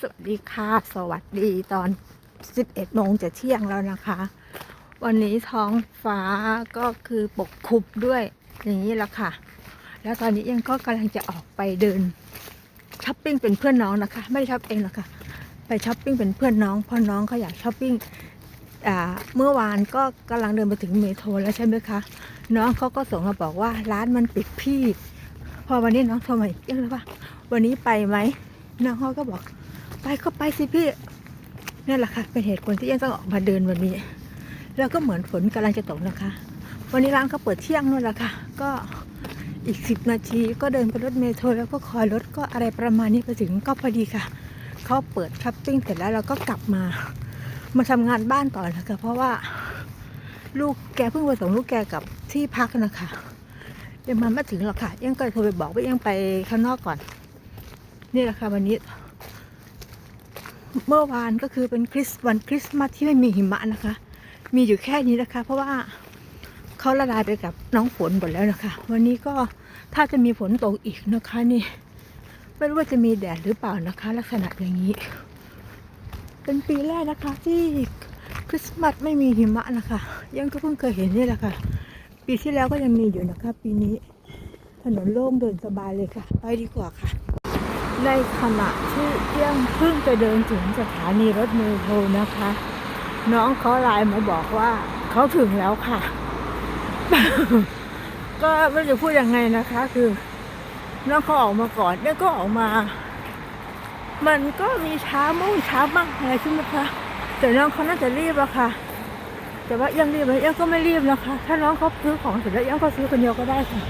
สวัสดีค่ะ สวัสดีตอน 11โมงจะเที่ยงแล้วนะคะ วันนี้ท้องฟ้าก็คือปกคลุมด้วยอย่างนี้ละค่ะ แล้วตอนนี้ยังก็กำลังจะออกไปเดินช้อปปิ้งเป็นเพื่อนน้องนะคะ ไม่ได้ช้อปเองหรอกค่ะไปช้อปปิ้งเป็นเพื่อนน้องเพราะน้องเขาอยากช้อปปิ้งเมื่อวานก็กำลังเดินมาถึงเมโทรแล้วใช่ไหมคะ น้องเขาก็ส่งมาบอกว่าร้านมันปิดพี่ พอวันนี้น้องโทรมาอีกยังเลยว่า วันนี้ไปไหมน้องเขาก็บอก ไปก็ไปสิพี่นั่นแหละค่ะเป็นเหตุผลที่ยังต้องออกมาเดินวันนี้ แล้วก็เหมือนฝนกำลังจะตกนะคะ วันนี้ร้านเขาเปิดเที่ยงนู่นแหละค่ะ ก็อีกสิบนาทีก็เดินไปรถเมโทรแล้วก็คอยรถก็อะไรประมาณนี้ไปถึงก็พอดีค่ะเขาเปิดช้อปปิ้งเสร็จแล้วเราก็กลับมา มาทำงานบ้านต่อนะคะเพราะว่าลูกแกเพิ่งไปส่งลูกแกกลับที่พักนะคะยังมาไม่ถึงหรอกค่ะ ยังก็โทรไปบอกว่ายังไปข้างนอกก่อน นี่แหละค่ะวันนี้ เมื่อวานก็คือเป็นคริสต์วันคริสต์มาสที่ไม่มีหิมะนะคะ มีอยู่แค่นี้นะคะ เพราะว่าเขาละลายไปกับน้องฝนหมดแล้วนะคะ วันนี้ก็ถ้าจะมีฝนตกอีกนะคะนี่ไม่รู้ว่าจะมีแดดหรือเปล่านะคะ ลักษณะอย่างนี้ เป็นปีแรกนะคะที่คริสต์มาสไม่มีหิมะนะคะ ยังก็เพิ่งเคยเห็นนี่แหละค่ะ ปีที่แล้วก็ยังมีอยู่นะคะ ปีนี้ ถนนโล่งเดินสบายเลยค่ะ ไปดีกว่าค่ะ ในขณะที่เที่ยงเพิ่งจะเดินถึงสถานีรถเมล์โทนะคะ น้องเขาไลน์มาบอกว่าเขาถึงแล้วค่ะ ก็ไม่รู้จะพูดยังไงนะคะ คือ น้องเขาออกมาก่อนแล้วก็ออกมา มันก็มีช้ามุ่งช้าบ้างอะไรใช่ไหมคะแต่น้องเขาน่าจะรีบอะค่ะ แต่ว่ายังรีบไหมยังก็ไม่รีบนะคะ ถ้าน้องเขาซื้อของเสร็จแล้วยังก็ซื้อคนเดียวก็ได้ค่ะ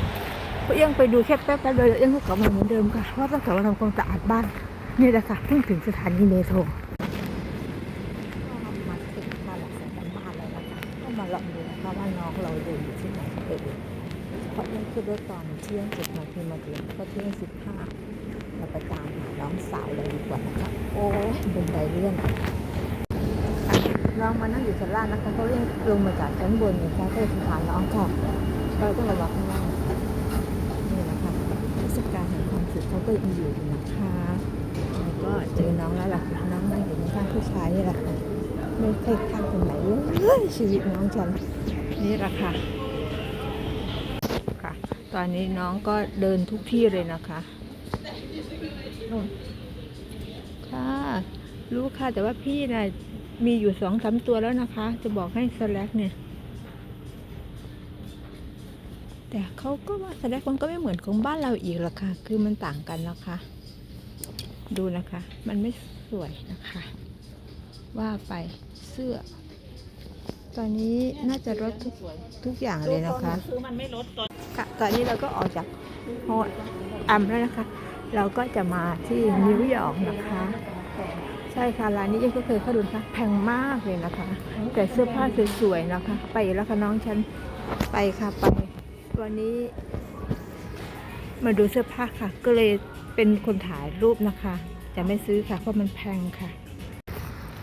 ก็ยังไปดูแค่แป๊บๆเดียวยังก็กลับมาเหมือนเดิมค่ะเพราะต้องกลับมาทำความสะอาดบ้านนี่แหละค่ะเพิ่งถึงสถานีเมโทรมาถึงมาหลักสายบ้านแล้วนะคะก็มาลองดูนะคะว่าน้องเราเดินอยู่ที่ไหนเออเพราะยังคือรถตอนเที่ยงเจ็ดนาทีมาถึงก็เที่ยงสิบห้าเราไปตามหาน้องสาวเลยดีกว่านะคะโอ้ยเป็นไรเรื่องน้องมานั่งอยู่ชั้นล่างนะคะเขาเรียกลงมาจากชั้นบนนะคะก็เลยถามน้องค่ะเราต้องระวังข้างล่าง นี่นะคะเทศกาลแห่งความสุขเขา ก็ยังอยู่นะคะแล้วก็เจอน้องแล้วล่ะน้องนั่งอยู่ข้างผู้ชายนี่แหละค่ะไม่เคยข้างคนไหนเลยชีวิตน้องฉันนี่แหละค่ะค่ะ ตอนนี้น้องก็เดินทุกที่เลยนะคะนู่นค่ะรู้ค่ะแต่ว่าพี่นะ่ะมีอยู่สองสามตัวแล้วนะคะ จะบอกให้สแลกเนี่ย แต่เขาก็ว่าแสดงมันก็ไม่เหมือนของบ้านเราอีกหรอกค่ะ คือมันต่างกันนะคะ ดูนะคะ มันไม่สวยนะคะ ว่าไปเสื้อ ตอนนี้น่าจะลดทุกทุกอย่างเลยนะคะซื้อมันไม่ลดตอนค่ะตอนนี้เราก็ออกจากโฮดอัมแล้วนะคะ เราก็จะมาที่นิวยอร์กนะคะ ใช่ค่ะร้านนี้เองก็เคยเข้าดูนะคะแพงมากเลยนะคะ แต่เสื้อผ้าสวยๆนะคะ ไปแล้วค่ะน้องฉันไปค่ะไป วันนี้มาดูเสื้อผ้าค่ะ ก็เลยเป็นคนถ่ายรูปนะคะ แต่ไม่ซื้อค่ะ เพราะมันแพงค่ะ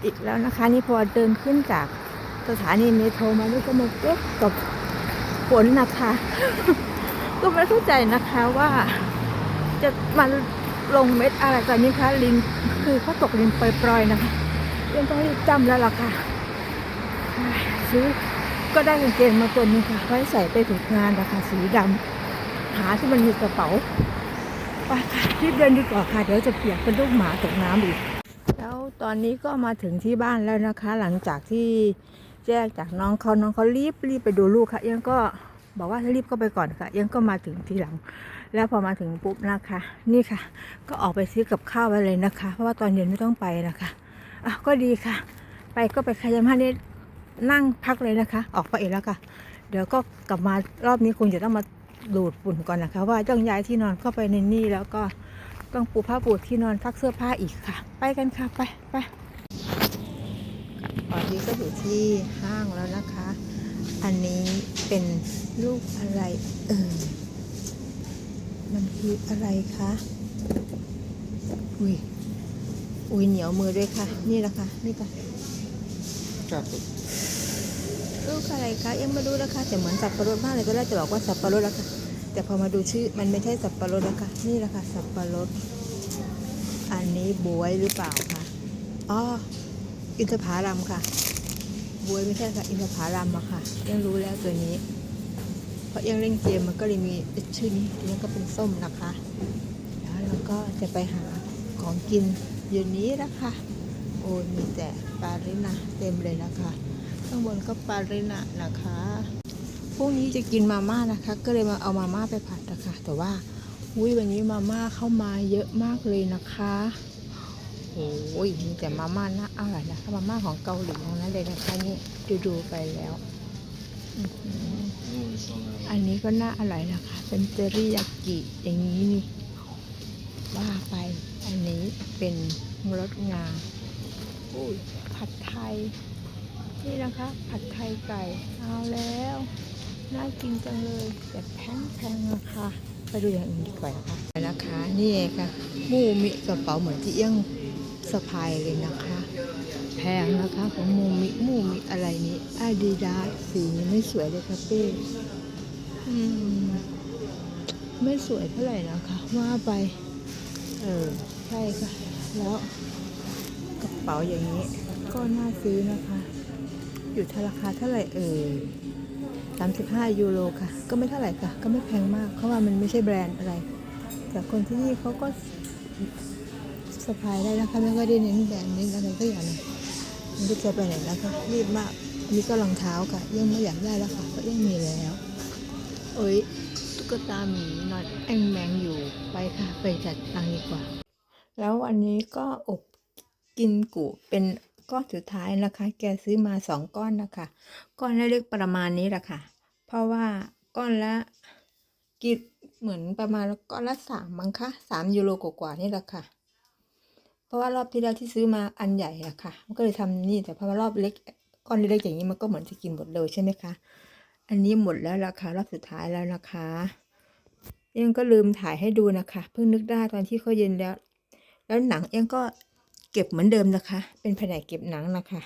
อีกแล้วนะคะ นี่พอเดินขึ้นจากสถานีเมโทรมานี่ก็มาเก็บกับฝนนะคะ ก็ไม่เข้าใจนะคะว่า จะมาลงเม็ดอะไรกันนี่คะลินคือเขาตกลินปล่อยๆนะคะยังต้องรีบจำแล้วล่ะค่ะซื้อ ก็ได้กางเกงมาตัวนึงค่ะไว้ใส่ไปฝึกงานนะคะสีดำหาที่มันมีกระเป๋าไปค่ะรีบเดินดีกว่าค่ะ เดี๋ยวจะเปียกเป็นลูกหมาตกน้ำอีก แล้วตอนนี้ก็มาถึงที่บ้านแล้วนะคะ หลังจากที่แจ้งจากน้องเขาน้องเขารีบรีบไปดูลูกค่ะยังก็บอกว่ารีบเข้าไปก่อนค่ะยังก็มาถึงทีหลัง แล้วพอมาถึงปุ๊บนะคะ นี่ค่ะ ก็ออกไปซื้อกับข้าวไว้เลยนะคะ เพราะว่าตอนเย็นไม่ต้องไปนะคะอะก็ดีค่ะ ไปก็ไปขยำให้นี่ นั่งพักเลยนะคะ ออกไปอีกแล้วค่ะ เดี๋ยวก็กลับมารอบนี้คงจะต้องมาดูดฝุ่นก่อนนะคะ ว่าต้องย้ายที่นอนเข้าไปในนี่แล้วก็ต้องปูผ้าปูที่นอนซักเสื้อผ้าอีกค่ะ ไปกันค่ะไปไปตอนนี้ก็อยู่ที่ห้างแล้วนะคะ อันนี้เป็นลูกอะไรเออมันคืออะไรคะอุ้ยอุ้ยเหนียวมือด้วยค่ะ นี่แหละค่ะนี่ค่ะ ครับลูกอะไรคะยังไม่รู้นะคะแต่เหมือนสับปะรดมากเลยก็ได้จะบอกว่าสับปะรดแล้วค่ะแต่พอมาดูชื่อมันไม่ใช่สับปะรดแล้วค่ะนี่แหละค่ะสับปะรด อันนี้บวยหรือเปล่าคะอ๋ออินทผาลัมค่ะบวยไม่ใช่ค่ะอินทผาลัมอะค่ะ ยังรู้แล้วตัวนี้ เพราะยังเล่นเกมมันก็เลยมีชื่อนี้อันนี้ก็เป็นส้มนะคะ แล้วเราก็จะไปหาของกินเย็นนี้นะคะ โอ้ยมีแต่ปลารินะเต็มเลยนะคะ ข้างบนก็ปลารินะนะคะพรุ่งนี้จะกินมาม่านะคะ ก็เลยมาเอามาม่าไปผัดนะคะ แต่ว่าอุ้ยวันนี้มาม่าเข้ามาเยอะมากเลยนะคะโอ้ยมีแต่มาม่าน่าอร่อยนะคะมาม่าของเกาหลีทั้งนั้นเลยนะคะนี่ดูดูๆไปแล้วอื้อหืออันนี้ก็น่าอร่อยนะคะ เป็นเตอริยากิอย่างนี้นี่ว่าไป อันนี้เป็นรสงา อุ้ยผัดไทย นี่นะคะ ผัดไทยไก่ เอาแล้ว น่ากินจังเลย แต่แพงแพงๆนะคะไปดูอย่างอื่นดีกว่านะคะนะคะ นี่ค่ะมูมิกระเป๋าเหมือนที่เอี้ยงสะพายเลยนะคะ แพงนะคะของมูมิมูมิอะไรนี้อาดิดาสีนี้ไม่สวยเลยค่ะเป้อืมไม่สวยเท่าไหร่นะคะว่าไป เออใช่ค่ะ แล้ว เป๋าอย่างนี้ ก็น่าซื้อนะคะ อยู่ที่ราคาเท่าไหร่เอ่ย35 ยูโรค่ะ ก็ไม่เท่าไหร่ค่ะ ก็ไม่แพงมากเพราะว่ามันไม่ใช่แบรนด์อะไร แต่คนที่นี่เขาก็สะพายได้นะคะไม่ก็ได้เน้นแบรนด์เน้นอะไรก็อย่างนึงมันก็จะไปไหนแล้วคะรีบมากอันนี้ก็รองเท้าค่ะยังไม่อยากได้แล้วค่ะเพราะยังมีแล้ว โอ้ยตุ๊กตาหมีนอนแองแมงอยู่ไปค่ะ ไปจัดตังดีกว่า แล้วอันนี้ก็อบ กินกุเป็นก้อนสุดท้ายนะคะ แกซื้อมาสองก้อนนะคะ ก้อนเล็กๆประมาณนี้แหละค่ะ เพราะว่าก้อนละกินเหมือนประมาณก้อนละสามมั้งคะสามยูโรกว่าๆนี่แหละค่ะ เพราะว่ารอบที่แล้วที่ซื้อมาอันใหญ่อะค่ะ มันก็เลยทำนี่แต่เพราะว่ารอบเล็กก้อนเล็กๆอย่างนี้มันก็เหมือนจะกินหมดเลยใช่ไหมคะ อันนี้หมดแล้วราคารอบสุดท้ายแล้วนะคะเอ็งก็ลืมถ่ายให้ดูนะคะ เพิ่งนึกได้ตอนที่เขาเย็นแล้ว แล้วหนังเอ็งก็ เก็บเหมือนเดิมนะคะ เป็นแผนกเก็บหนังนะคะ